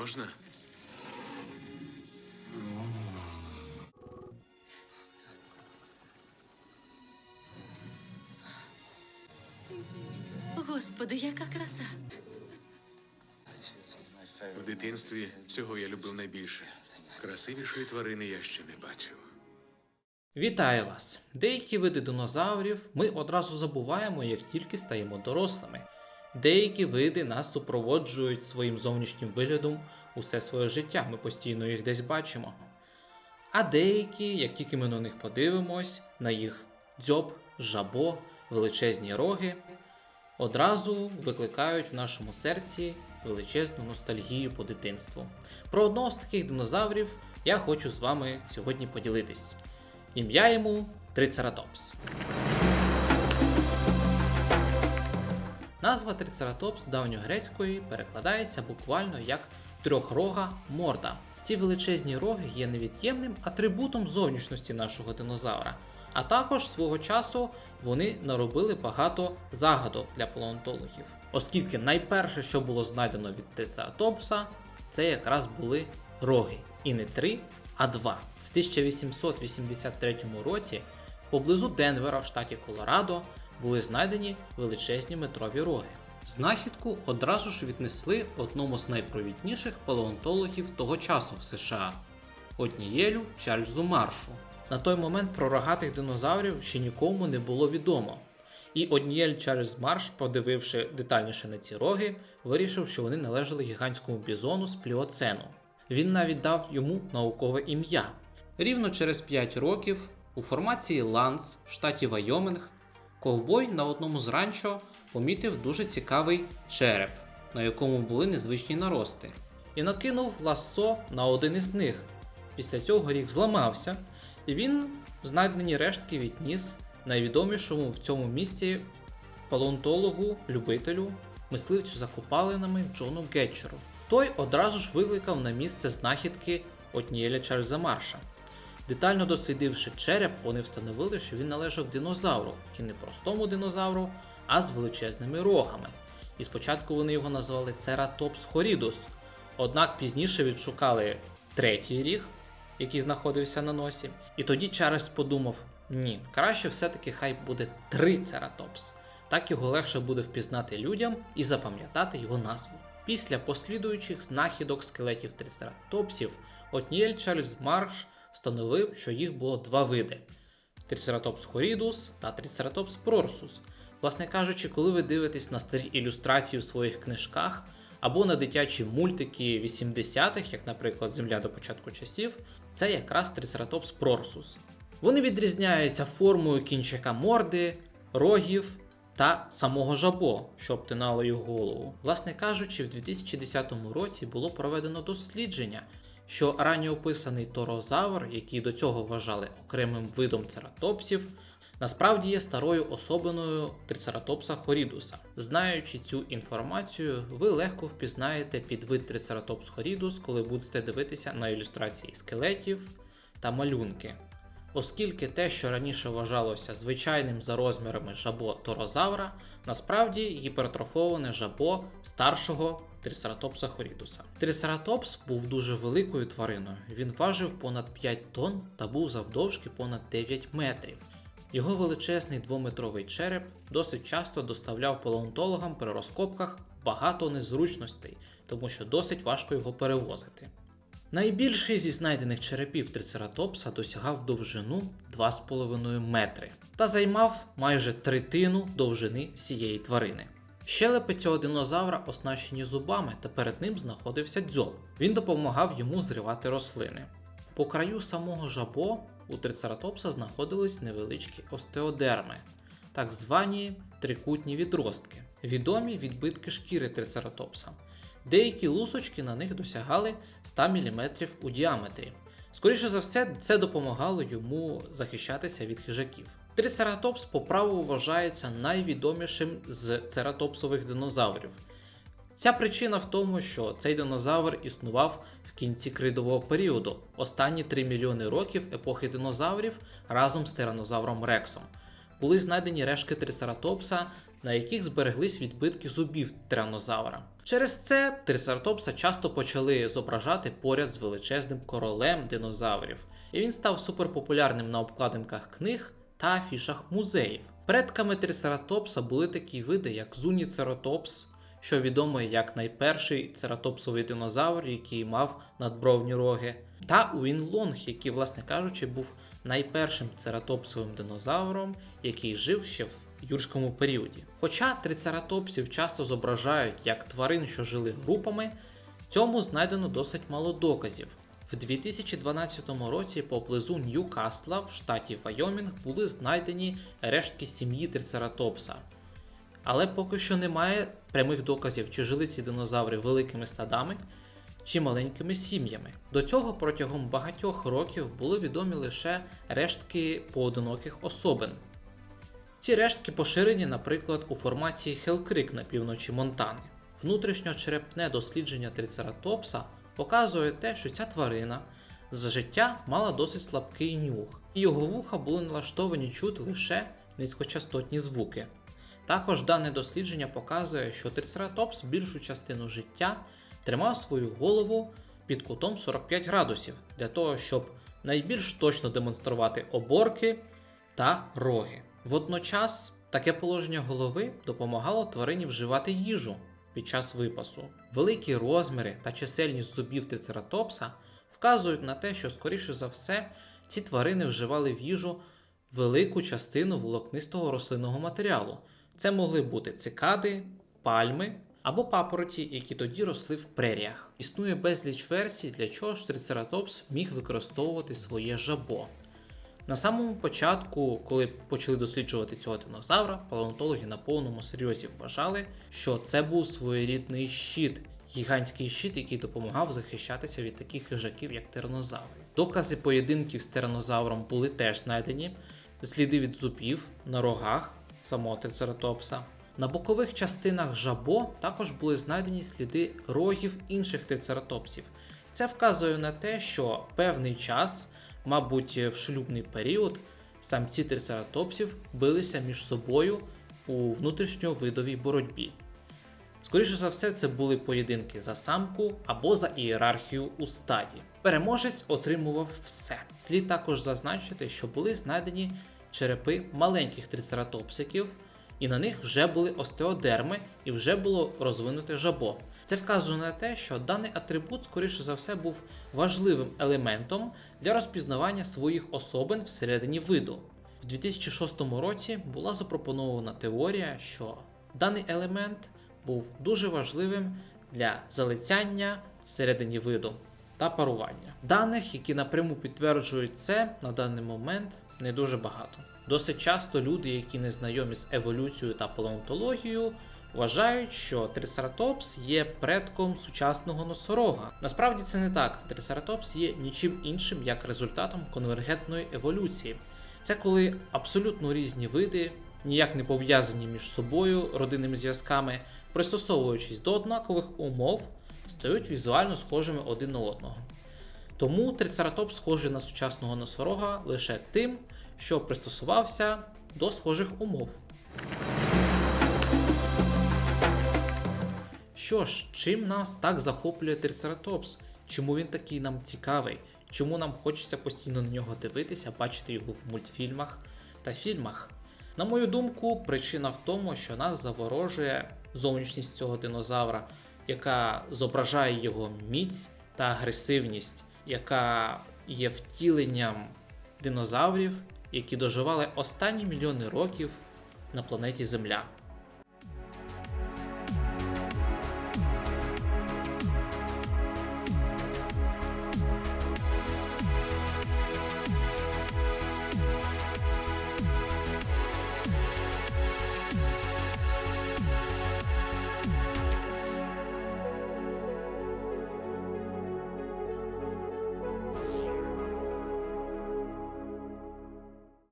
можна? Господи, яка краса! В дитинстві цього я любив найбільше. Красивішої тварини я ще не бачив. Вітаю вас! Деякі види динозаврів ми одразу забуваємо, як тільки стаємо дорослими. Деякі види нас супроводжують своїм зовнішнім виглядом усе своє життя, ми постійно їх десь бачимо. А деякі, як тільки ми на них подивимось, на їх дзьоб, жабо, величезні роги, одразу викликають в нашому серці величезну ностальгію по дитинству. Про одного з таких динозаврів я хочу з вами сьогодні поділитись. Ім'я йому Трицератопс. Назва Трицератопс давньогрецької перекладається буквально як трьохрога морда. Ці величезні роги є невід'ємним атрибутом зовнішності нашого динозавра. А також свого часу вони наробили багато загадок для палеонтологів, оскільки найперше, що було знайдено від Трицератопса, це якраз були роги. І не три, а два. В 1883 році поблизу Денвера в штаті Колорадо були знайдені величезні метрові роги. Знахідку одразу ж віднесли одному з найпровідніших палеонтологів того часу в США Отнієлю Чарльзу Маршу. На той момент про рогатих динозаврів ще нікому не було відомо. І Однієль Чарльз Марш, подививши детальніше на ці роги, вирішив, що вони належали гігантському бізону з пліоцену. Він навіть дав йому наукове ім'я. Рівно через 5 років у формації Ланс в штаті Вайомінг ковбой на одному з ранчо помітив дуже цікавий череп, на якому були незвичні нарости, і накинув лассо на один із них. Після цього ріг зламався, і він знайдені рештки відніс найвідомішому в цьому місті палеонтологу, любителю, мисливцю за копалинами Джону Гетчеру. Той одразу ж викликав на місце знахідки Отнієля Чарльза Марша. Детально дослідивши череп, вони встановили, що він належав динозавру, і не простому динозавру, а з величезними рогами. І спочатку вони його назвали Ceratops horridus, однак пізніше відшукали третій ріг, який знаходився на носі. І тоді Чарльз подумав: ні, краще все-таки хай буде трицератопс. Так його легше буде впізнати людям і запам'ятати його назву. Після послідуючих знахідок скелетів трицератопсів Отніель Чарльз Марш встановив, що їх було два види: Трицератопс хорідус та Трицератопс прорсус. Власне кажучи, коли ви дивитесь на старі ілюстрації у своїх книжках або на дитячі мультики 80-х, як, наприклад, Земля до початку часів, це якраз Трицератопс прорсус. Вони відрізняються формою кінчика морди, рогів та самого жабо, що обтинало їх голову. Власне кажучи, в 2010 році було проведено дослідження, що ранньо описаний торозавр, який до цього вважали окремим видом цератопсів, насправді є старою особиною трицератопса хорідуса. Знаючи цю інформацію, ви легко впізнаєте підвид трицератопс хорідус, коли будете дивитися на ілюстрації скелетів та малюнки. Оскільки те, що раніше вважалося звичайним за розмірами жабо торозавра, насправді гіпертрофоване жабо старшого трицератопса хорідуса. Трицератопс був дуже великою твариною. Він важив понад 5 тонн та був завдовжки понад 9 метрів. Його величезний двометровий череп досить часто доставляв палеонтологам при розкопках багато незручностей, тому що досить важко його перевозити. Найбільший зі знайдених черепів трицератопса досягав довжину 2,5 метри та займав майже третину довжини всієї тварини. Щелепи цього динозавра оснащені зубами, та перед ним знаходився дзьоб. Він допомагав йому зривати рослини. По краю самого жабо у трицератопса знаходились невеличкі остеодерми, так звані трикутні відростки, відомі відбитки шкіри трицератопса. Деякі лусочки на них досягали 100 мм у діаметрі. Скоріше за все, це допомагало йому захищатися від хижаків. Трицератопс по праву вважається найвідомішим з цератопсових динозаврів. Ця причина в тому, що цей динозавр існував в кінці кридового періоду, останні 3 мільйони років епохи динозаврів разом з тиранозавром Рексом. Були знайдені рештки трицератопса на яких збереглись відбитки зубів тиранозавра. Через це трицератопса часто почали зображати поряд з величезним королем динозаврів, і він став суперпопулярним на обкладинках книг та афішах музеїв. Предками трицератопса були такі види, як зуніцератопс, що відомий як найперший цератопсовий динозавр, який мав надбровні роги, та Уінлонг, який, власне кажучи, був найпершим цератопсовим динозавром, який жив ще в юрському періоді. Хоча трицератопсів часто зображають як тварин, що жили групами, цьому знайдено досить мало доказів. В 2012 році поблизу Ньюкасла в штаті Вайомінг були знайдені рештки сім'ї трицератопса. Але поки що немає прямих доказів, чи жили ці динозаври великими стадами чи маленькими сім'ями. До цього протягом багатьох років були відомі лише рештки поодиноких особин. Ці рештки поширені, наприклад, у формації Хелкрик на півночі Монтани. Внутрішньочерепне дослідження трицератопса показує те, що ця тварина за життя мала досить слабкий нюх, і його вуха були налаштовані чути лише низькочастотні звуки. Також дане дослідження показує, що трицератопс більшу частину життя тримав свою голову під кутом 45 градусів для того, щоб найбільш точно демонструвати оборки та роги. Водночас таке положення голови допомагало тварині вживати їжу під час випасу. Великі розміри та чисельність зубів трицератопса вказують на те, що, скоріше за все, ці тварини вживали в їжу велику частину волокнистого рослинного матеріалу. Це могли бути цикади, пальми або папороті, які тоді росли в преріях. Існує безліч версій, для чого ж трицератопс міг використовувати своє жабо. На самому початку, коли почали досліджувати цього динозавра, палеонтологи на повному серйозі вважали, що це був своєрідний щит, гігантський щит, який допомагав захищатися від таких хижаків, як тиранозаври. Докази поєдинків з тиранозавром були теж знайдені, сліди від зубів на рогах самого трицератопса. На бокових частинах жабо також були знайдені сліди рогів інших трицератопсів. Це вказує на те, що певний час, мабуть, в шлюбний період, самці трицератопсів билися між собою у внутрішньовидовій боротьбі. Скоріше за все, це були поєдинки за самку або за ієрархію у стаді. Переможець отримував все. Слід також зазначити, що були знайдені черепи маленьких трицератопсиків, і на них вже були остеодерми і вже було розвинуте жабо. Це вказує на те, що даний атрибут, скоріше за все, був важливим елементом для розпізнавання своїх особин всередині виду. В 2006 році була запропонована теорія, що даний елемент був дуже важливим для залицяння всередині виду та парування. Даних, які напряму підтверджують це, на даний момент не дуже багато. Досить часто люди, які не знайомі з еволюцією та палеонтологією, вважають, що трицератопс є предком сучасного носорога. Насправді це не так. Трицератопс є нічим іншим як результатом конвергентної еволюції. Це коли абсолютно різні види, ніяк не пов'язані між собою родинними зв'язками, пристосовуючись до однакових умов, стають візуально схожими один на одного. Тому трицератопс схожий на сучасного носорога лише тим, що пристосувався до схожих умов. Що ж, чим нас так захоплює трицератопс? Чому він такий нам цікавий? Чому нам хочеться постійно на нього дивитися, бачити його в мультфільмах та фільмах? На мою думку, причина в тому, що нас заворожує зовнішність цього динозавра, яка зображає його міць та агресивність, яка є втіленням динозаврів, які доживали останні мільйони років на планеті Земля.